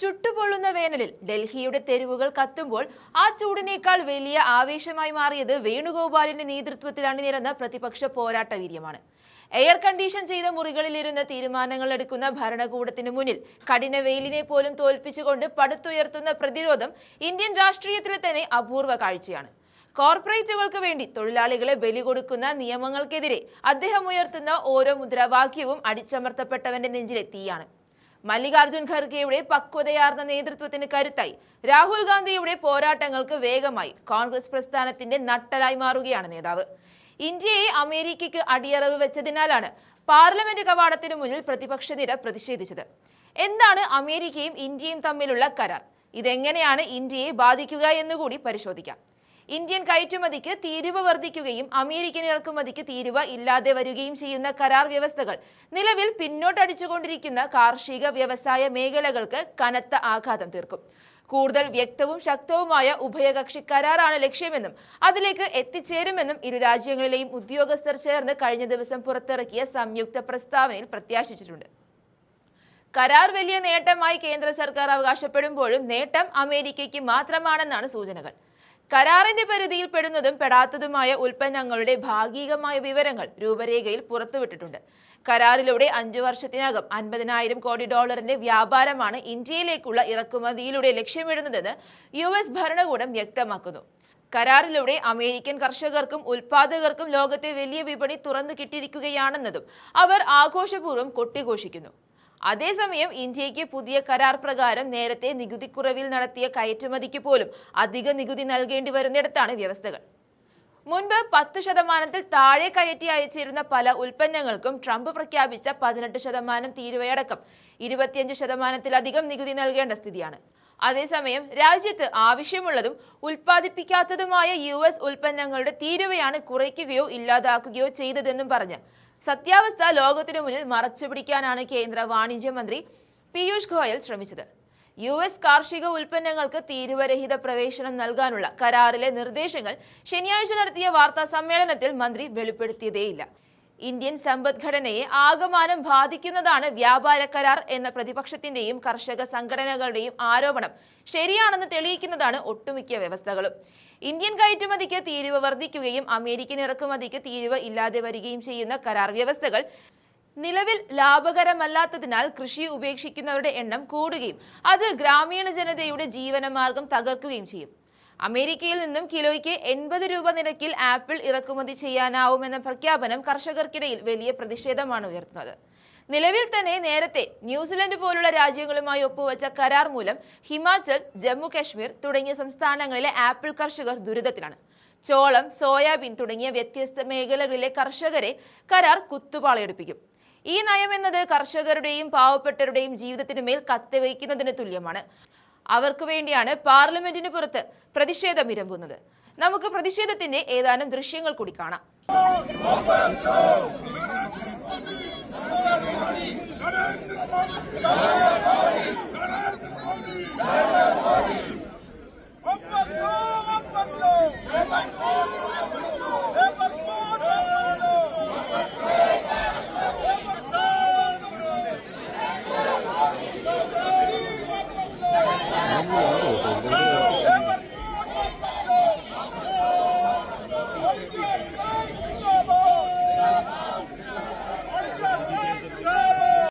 ചുട്ടുപൊള്ളുന്ന വേനലിൽ ഡൽഹിയുടെ തെരുവുകൾ കത്തുമ്പോൾ ആ ചൂടിനേക്കാൾ വലിയ ആവേശമായി മാറിയത് വേണുഗോപാലിന്റെ നേതൃത്വത്തിൽ അണിനിരന്ന പ്രതിപക്ഷ പോരാട്ട വീര്യമാണ്. എയർ കണ്ടീഷൻ ചെയ്ത മുറികളിലിരുന്ന് തീരുമാനങ്ങൾ എടുക്കുന്ന ഭരണകൂടത്തിന് മുന്നിൽ കഠിന വെയിലിനെ പോലും തോൽപ്പിച്ചുകൊണ്ട് പടുത്തുയർത്തുന്ന പ്രതിരോധം ഇന്ത്യൻ രാഷ്ട്രീയത്തിലെ തന്നെ അപൂർവ കാഴ്ചയാണ്. കോർപ്പറേറ്റുകൾക്ക് വേണ്ടി തൊഴിലാളികളെ ബലി കൊടുക്കുന്ന നിയമങ്ങൾക്കെതിരെ അദ്ദേഹം ഉയർത്തുന്ന ഓരോ മുദ്രാവാക്യവും അടിച്ചമർത്തപ്പെട്ടവന്റെ നെഞ്ചിലെ തീയാണ്. മല്ലികാർജുൻ ഖർഗെയുടെ പക്വതയാർന്ന നേതൃത്വത്തിന് കരുത്തായി. രാഹുൽ ഗാന്ധിയുടെ പോരാട്ടങ്ങൾക്ക് വേഗമായി കോൺഗ്രസ് പ്രസ്ഥാനത്തിന്റെ നട്ടലായി മാറുകയാണ് നേതാവ്. ഇന്ത്യയെ അമേരിക്കയ്ക്ക് അടിയറവ് വെച്ചതിനാലാണ് പാർലമെന്റ് കവാടത്തിനു മുന്നിൽ പ്രതിപക്ഷ നിര പ്രതിഷേധിച്ചത്. എന്താണ് അമേരിക്കയും ഇന്ത്യയും തമ്മിലുള്ള കരാർ? ഇതെങ്ങനെയാണ് ഇന്ത്യയെ ബാധിക്കുക എന്നുകൂടി പരിശോധിക്കാം. ഇന്ത്യൻ കയറ്റുമതിക്ക് തീരുവ വർദ്ധിക്കുകയും അമേരിക്കൻ ഇറക്കുമതിക്ക് തീരുവ ഇല്ലാതെ വരികയും ചെയ്യുന്ന കരാർ വ്യവസ്ഥകൾ. നിലവിൽ പിന്നോട്ടടിച്ചുകൊണ്ടിരിക്കുന്ന കാർഷിക വ്യവസായ മേഖലകൾക്ക് കനത്ത ആഘാതം തീർക്കും. കൂടുതൽ വ്യക്തവും ശക്തവുമായ ഉഭയകക്ഷി കരാറാണ് ലക്ഷ്യമെന്നും അതിലേക്ക് എത്തിച്ചേരുമെന്നും ഇരു രാജ്യങ്ങളിലെയും ഉദ്യോഗസ്ഥർ ചേർന്ന് കഴിഞ്ഞ ദിവസം പുറത്തിറക്കിയ സംയുക്ത പ്രസ്താവനയിൽ പ്രത്യാശിച്ചിട്ടുണ്ട്. കരാർ വലിയ നേട്ടമായി കേന്ദ്ര സർക്കാർ അവകാശപ്പെടുമ്പോഴും നേട്ടം അമേരിക്കയ്ക്ക് മാത്രമാണെന്നാണ് സൂചനകൾ. കരാറിന്റെ പരിധിയിൽ പെടുന്നതും പെടാത്തതുമായ ഉൽപ്പന്നങ്ങളുടെ ഭാഗികമായ വിവരങ്ങൾ രൂപരേഖയിൽ പുറത്തുവിട്ടിട്ടുണ്ട്. കരാറിലൂടെ അഞ്ചു വർഷത്തിനകം അൻപതിനായിരം കോടി ഡോളറിന്റെ വ്യാപാരമാണ് ഇന്ത്യയിലേക്കുള്ള ഇറക്കുമതിയിലൂടെ ലക്ഷ്യമിടുന്നതെന്ന് യു എസ് ഭരണകൂടം വ്യക്തമാക്കുന്നു. കരാറിലൂടെ അമേരിക്കൻ കർഷകർക്കും ഉൽപാദകർക്കും ലോകത്തെ വലിയ വിപണി തുറന്നു കിട്ടിയിരിക്കുകയാണെന്നതും അവർ ആഘോഷപൂർവം കൊട്ടിഘോഷിക്കുന്നു. അതേസമയം ഇന്ത്യയ്ക്ക് പുതിയ കരാർ പ്രകാരം നേരത്തെ നികുതിക്കുറവിൽ നടത്തിയ കയറ്റുമതിക്ക് പോലും അധിക നികുതി നൽകേണ്ടി വരുന്നിടത്താണ് വ്യവസ്ഥകൾ. മുൻപ് പത്ത് ശതമാനത്തിൽ താഴെ കയറ്റി അയച്ചിരുന്ന പല ഉൽപ്പന്നങ്ങൾക്കും ട്രംപ് പ്രഖ്യാപിച്ച പതിനെട്ട് ശതമാനം തീരുവയടക്കം ഇരുപത്തിയഞ്ച് ശതമാനത്തിലധികം നികുതി നൽകേണ്ട സ്ഥിതിയാണ്. അതേസമയം രാജ്യത്ത് ആവശ്യമുള്ളതും ഉൽപ്പാദിപ്പിക്കാത്തതുമായ യു എസ് ഉൽപ്പന്നങ്ങളുടെ തീരുവയാണ് കുറയ്ക്കുകയോ ഇല്ലാതാക്കുകയോ ചെയ്തതെന്നും പറഞ്ഞ് സത്യാവസ്ഥ ലോകത്തിനു മുന്നിൽ മറച്ചുപിടിക്കാനാണ് കേന്ദ്ര വാണിജ്യ മന്ത്രി പീയൂഷ് ഗോയൽ ശ്രമിച്ചത്. യു എസ് കാർഷിക ഉൽപ്പന്നങ്ങൾക്ക് തീരുവരഹിത പ്രവേശനം നൽകാനുള്ള കരാറിലെ നിർദ്ദേശങ്ങൾ ശനിയാഴ്ച നടത്തിയ വാർത്താ സമ്മേളനത്തിൽ മന്ത്രി വെളിപ്പെടുത്തിയതേയില്ല. ഇന്ത്യൻ സമ്പദ്ഘടനയെ ആകമാനം ബാധിക്കുന്നതാണ് വ്യാപാര കരാർ എന്ന പ്രതിപക്ഷത്തിന്റെയും കർഷക സംഘടനകളുടെയും ആരോപണം ശരിയാണെന്ന് തെളിയിക്കുന്നതാണ് ഒട്ടുമിക്ക വ്യവസ്ഥകളും. ഇന്ത്യൻ കയറ്റുമതിക്ക് തീരുവ വർദ്ധിക്കുകയും അമേരിക്കൻ ഇറക്കുമതിക്ക് തീരുവ ഇല്ലാതെ വരികയും ചെയ്യുന്ന കരാർ വ്യവസ്ഥകൾ നിലവിൽ ലാഭകരമല്ലാത്തതിനാൽ കൃഷി ഉപേക്ഷിക്കുന്നവരുടെ എണ്ണം കൂടുകയും അത് ഗ്രാമീണ ജനതയുടെ ജീവനമാർഗം തകർക്കുകയും ചെയ്യും. അമേരിക്കയിൽ നിന്നും കിലോയ്ക്ക് എൺപത് രൂപ നിരക്കിൽ ആപ്പിൾ ഇറക്കുമതി ചെയ്യാനാവുമെന്ന പ്രഖ്യാപനം കർഷകർക്കിടയിൽ വലിയ പ്രതിഷേധമാണ് ഉയർത്തുന്നത്. നിലവിൽ തന്നെ നേരത്തെ ന്യൂസിലൻഡ് പോലുള്ള രാജ്യങ്ങളുമായി ഒപ്പുവച്ച കരാർ മൂലം ഹിമാചൽ ജമ്മു കാശ്മീർ തുടങ്ങിയ സംസ്ഥാനങ്ങളിലെ ആപ്പിൾ കർഷകർ ദുരിതത്തിലാണ്. ചോളം സോയാബീൻ തുടങ്ങിയ വ്യത്യസ്ത മേഖലകളിലെ കർഷകരെ കരാർ കുത്തുപാളയെടുപ്പിക്കും. ഈ നയം എന്നത് കർഷകരുടെയും പാവപ്പെട്ടവരുടെയും ജീവിതത്തിന് മേൽ കത്തിവയ്ക്കുന്നതിന് തുല്യമാണ്. അവർക്ക് വേണ്ടിയാണ് പാർലമെന്റിന് പുറത്ത് പ്രതിഷേധം ഇരമ്പുന്നത് നമുക്ക് പ്രതിഷേധത്തിന്റെ ഏതാനും ദൃശ്യങ്ങൾ കൂടി കാണാം. नरेंद्र मोदी